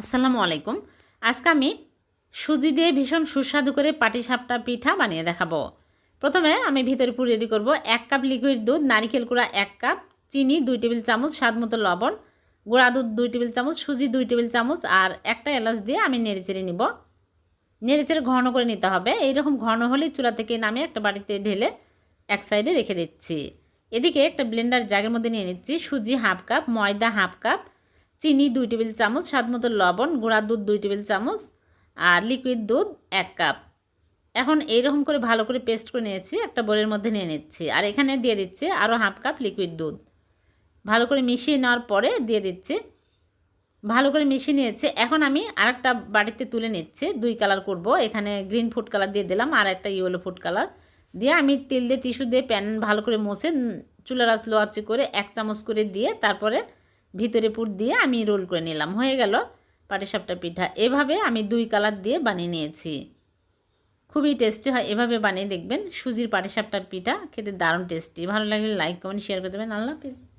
আসসালামু আলাইকুম। আজকে আমি সুজি দিয়ে ভীষণ সুস্বাদু করে পাটিসাপটা পিঠা বানিয়ে দেখাবো। প্রথমে আমি ভিতরে পুর রেডি করব এক কাপ লিকুইড দুধ, নারিকেল কুড়া এক কাপ, চিনি দুই টেবিল চামচ, স্বাদ মতো লবণ, গুঁড়া দুধ দুই টেবিল চামচ, সুজি দুই টেবিল চামচ আর একটা এলাচ দিয়ে আমি নেড়েচেড়ে নিব। নেড়েচেড়ে ঘন করে নিতে হবে। এইরকম ঘন হলেই চুলা থেকে নামিয়ে একটা বাড়িতে ঢেলে এক সাইডে রেখে দিচ্ছি। এদিকে একটা ব্লেন্ডার জাগের মধ্যে নিয়ে নিচ্ছি সুজি হাফ কাপ, ময়দা হাফ কাপ চিনি দুই টেবিল চামচ, স্বাদ মতো লবণ, গুঁড়া দুধ দুই টেবিল চামচ, আর লিকুইড দুধ এক কাপ এখন এইরকম করে ভালো করে পেস্ট করে নিয়েছি, একটা বোলের মধ্যে নিয়ে নিচ্ছি। আর এখানে দিয়ে দিচ্ছি আরও হাফ কাপ লিকুইড দুধ। ভালো করে মিশিয়ে নেওয়ার পরে দিয়ে দিচ্ছি, ভালো করে মিশিয়ে নিয়েছি। এখন আমি আরেকটা বাড়িতে তুলে নিচ্ছি, দুই কালার করব। এখানে গ্রিন ফুড কালার দিয়ে দিলাম, আর একটা ইয়েলো ফুড কালার দিয়ে আমি তেল দিয়ে টিস্যু দিয়ে প্যান ভালো করে মুছে চুলার আঁচ লো আঁচে করে এক চামচ করে দিয়ে তারপরে ভিতরে পুর দিয়ে আমি রোল করে নিলাম। হয়ে গেল পাটিসাপটা পিঠা। এভাবে আমি দুই কালার দিয়ে বানিয়ে নিয়েছি। খুবই টেস্টি হয়। এভাবে বানিয়ে দেখবেন সুজির পাটিসাপটা পিঠা। খেতে দারুণ টেস্টি। ভালো লাগলে লাইক কমেন্ট শেয়ার করে দেবেন। আল্লাহ হাফিজ।